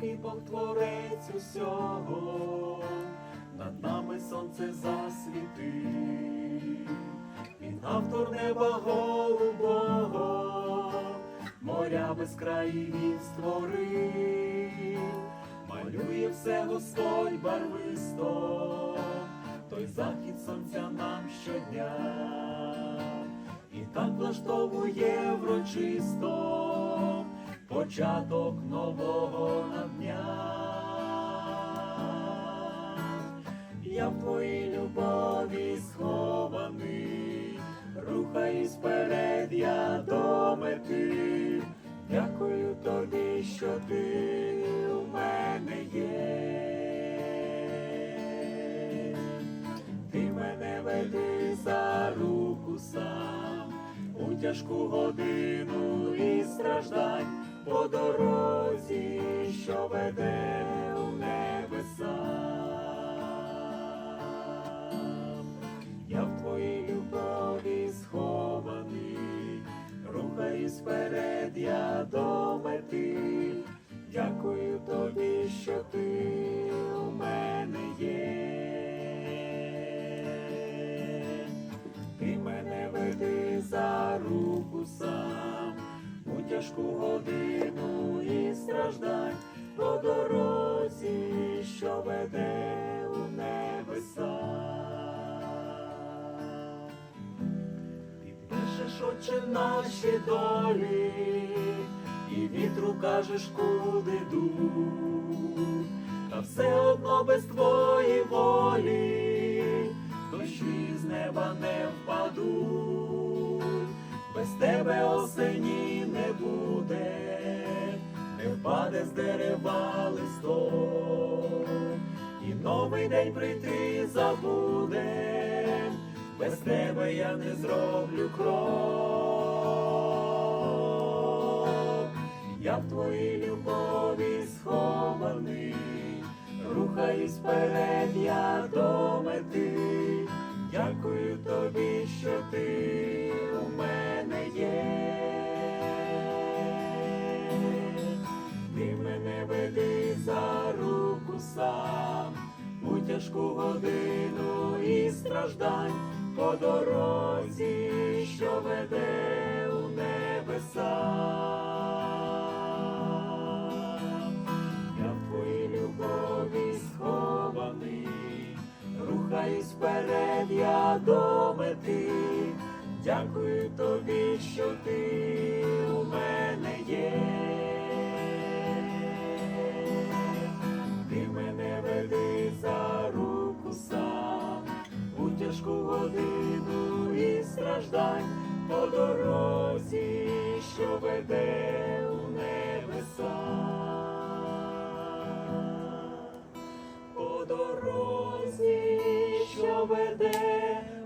великий Бог творець усього, над нами сонце засвітив, він автор неба голубого, моря без краї він створив, малює все Господь барвисто, той захід сонця нам щодня, і так влаштовує врочисто початок нового нам дня. Я в твоїй любові схований, рухаюсь вперед, я до мети. Дякую тобі, що ти у мене є. Ти мене веди за руку сам у тяжку годину і страждань по дорозі, що веде у небеса. Я в твоїй любові схований, рухаюсь вперед, я до мети. Дякую тобі, що ти у мене є. Ти мене веди за руку сам тяжку годину і страждань по дорозі, що веде у небеса. Підпишеш очі наші долі, і вітру кажеш, куди дуть, та все одно без твоєї волі, впаде з дерева листок, і новий день прийти забуде, без тебе я не зроблю крок. Я в твоїй любові схований, рухаюсь вперед, я до мети. Дякую тобі, що ти сам у тяжку годину і страждань по дорозі, що веде у небеса. Я в твоїй любові схований, рухаюсь вперед, я до мети. Дякую тобі, що ти у мене годину і страждань по дорозі, що веде у небеса. По дорозі, що веде